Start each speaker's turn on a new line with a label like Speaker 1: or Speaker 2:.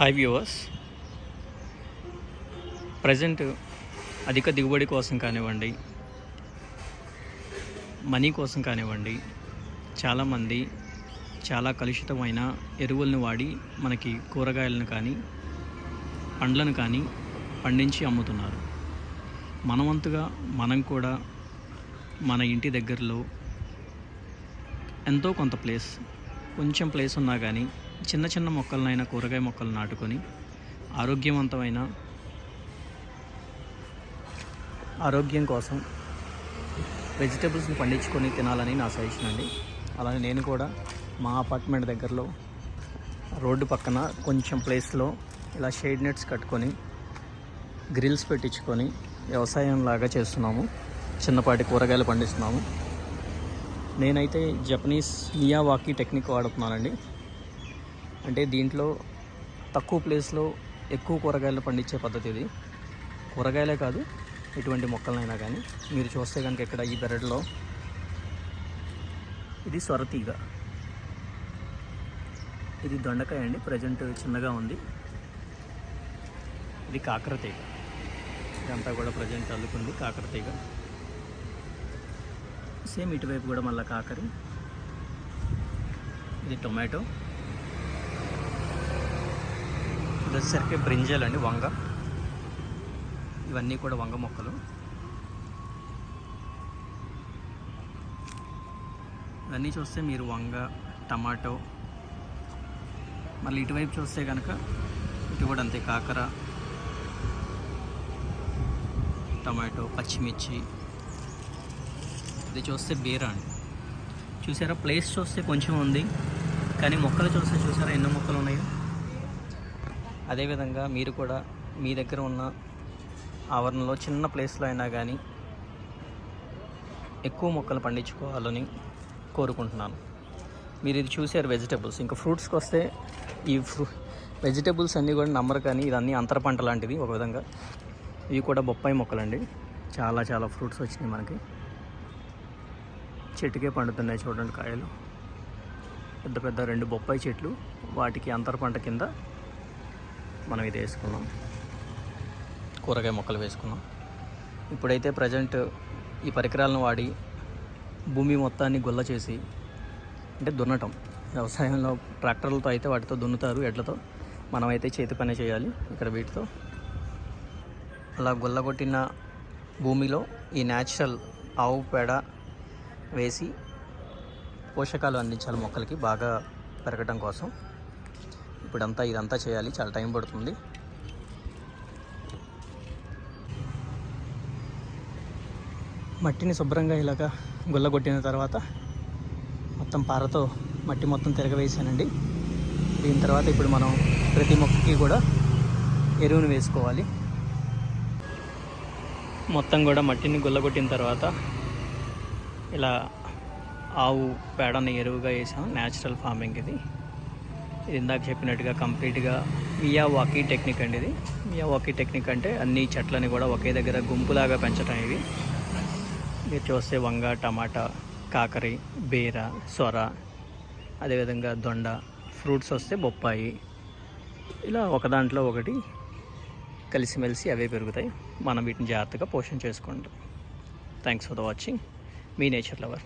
Speaker 1: Hi viewers present అధిక దిగుబడి కోసం కానివ్వండి మనీ కోసం కానివ్వండి చాలామంది చాలా కలుషితమైన ఎరువులను వాడి మనకి కూరగాయలను కానీ పండ్లను కానీ పండించి అమ్ముతున్నారు. మనవంతుగా మనం కూడా మన ఇంటి దగ్గరలో ఎంతో కొంత ప్లేస్ కొంచెం ప్లేస్ ఉన్నా కానీ చిన్న చిన్న మొక్కలనైనా కూరగాయ మొక్కలు నాటుకొని ఆరోగ్యవంతమైన ఆరోగ్యం కోసం వెజిటేబుల్స్ని పండించుకొని తినాలని నా సజెషన్ అండి. అలానే నేను కూడా మా అపార్ట్మెంట్ దగ్గరలో రోడ్డు పక్కన కొంచెం ప్లేస్లో ఇలా షేడ్ నెట్స్ కట్టుకొని గ్రిల్స్ పెట్టించుకొని వ్యవసాయం లాగా చేస్తున్నాము. చిన్నపాటి కూరగాయలు పండిస్తున్నాము. నేనైతే జపనీస్ మియావాకీ టెక్నిక్ వాడుతున్నానండి. అంటే దీంట్లో తక్కువ ప్లేస్లో ఎక్కువ కూరగాయలు పండించే పద్ధతి ఇది. కూరగాయలే కాదు ఎటువంటి మొక్కలనైనా కానీ. మీరు చూస్తే కనుక ఇక్కడ ఈ బెరడులో ఇది సొరతీగ ఇది దొండకాయ అండి ప్రజెంట్ చిన్నగా ఉంది. ఇది కాకరతీగ. ఇదంతా కూడా ప్రజెంట్ అల్లుకుంది కాకరతీగ. సేమ్ ఇటువైపు కూడా మళ్ళీ కాకరి. ఇది టొమాటో. ఇది వచ్చేసరికి బ్రింజల్ అండి వంగ. ఇవన్నీ కూడా వంగ మొక్కలు. ఇవన్నీ చూస్తే మీరు వంగ టమాటో మళ్ళీ ఇటువైపు చూస్తే కనుక ఇటు కూడా అంతే కాకర టమాటో పచ్చిమిర్చి. ఇది చూస్తే బీరా అండి. చూసారా? ప్లేస్ చూస్తే కొంచెం ఉంది కానీ మొక్కలు చూస్తే చూసారా? ఎన్నో మొక్కలు ఉన్నాయో? అదేవిధంగా మీరు కూడా మీ దగ్గర ఉన్న ఆవరణలో చిన్న ప్లేస్లో అయినా కానీ ఎక్కువ మొక్కలు పండించుకోవాలని కోరుకుంటున్నాను. మీరు ఇది చూసారు వెజిటేబుల్స్ ఇంకా ఫ్రూట్స్కి వస్తే ఈ ఫ్రూ వెజిటేబుల్స్ అన్నీ కూడా నమ్మరు కానీ ఇదన్నీ అంతర పంట లాంటివి ఒక విధంగా. ఇవి కూడా బొప్పాయి మొక్కలండి. చాలా చాలా ఫ్రూట్స్ వచ్చినాయి మనకి. చెట్టుకే పండుతున్నాయి చూడండి కాయలు. పెద్ద పెద్ద రెండు బొప్పాయి చెట్లు. వాటికి అంతర పంట కింద మనం ఇది వేసుకున్నాం. కూరగాయ మొక్కలు వేసుకున్నాం. ఇప్పుడైతే ప్రజెంట్ ఈ పరికరాలను వాడి భూమి మొత్తాన్ని గుల్ల చేసి అంటే దున్నటం. వ్యవసాయంలో ట్రాక్టర్లతో అయితే వాటితో దున్నుతారు ఎడ్లతో. మనమైతే చేతి పని చేయాలి ఇక్కడ వీటితో. అలా గుల్లగొట్టిన భూమిలో ఈ న్యాచురల్ ఆవు పేడ వేసి పోషకాలు అందించాలి మొక్కలకి బాగా పెరగటం కోసం. ఇప్పుడంతా ఇదంతా చేయాలి. చాలా టైం పడుతుంది. మట్టిని శుభ్రంగా ఇలాగా గుల్లగొట్టిన తర్వాత మొత్తం పారతో మట్టి మొత్తం తిరగవేసానండి. దీని తర్వాత ఇప్పుడు మనం ప్రతి మొక్కకి కూడా ఎరువును వేసుకోవాలి. మొత్తం కూడా మట్టిని గుల్లగొట్టిన తర్వాత ఇలా ఆవు పేడని ఎరువుగా వేసాం. న్యాచురల్ ఫార్మింగ్ ఇది. ఇది ఇందాక చెప్పినట్టుగా కంప్లీట్గా మియా వాకీ టెక్నిక్ అండి ఇది. మియా వాకీ టెక్నిక్ అంటే అన్ని చెట్లని కూడా ఒకే దగ్గర గుంపులాగా పెంచడం ఇవి మీరు చూస్తే వంగ టమాటా కాకరి బీర సొర అదేవిధంగా దొండ ఫ్రూట్స్ వస్తే బొప్పాయి. ఇలా ఒక దాంట్లో ఒకటి కలిసిమెలిసి అవే పెరుగుతాయి. మనం వీటిని జాగ్రత్తగా పోషణ చేసుకుంటాం థ్యాంక్స్ ఫర్ ద వాచింగ్ మీ నేచర్ లవర్.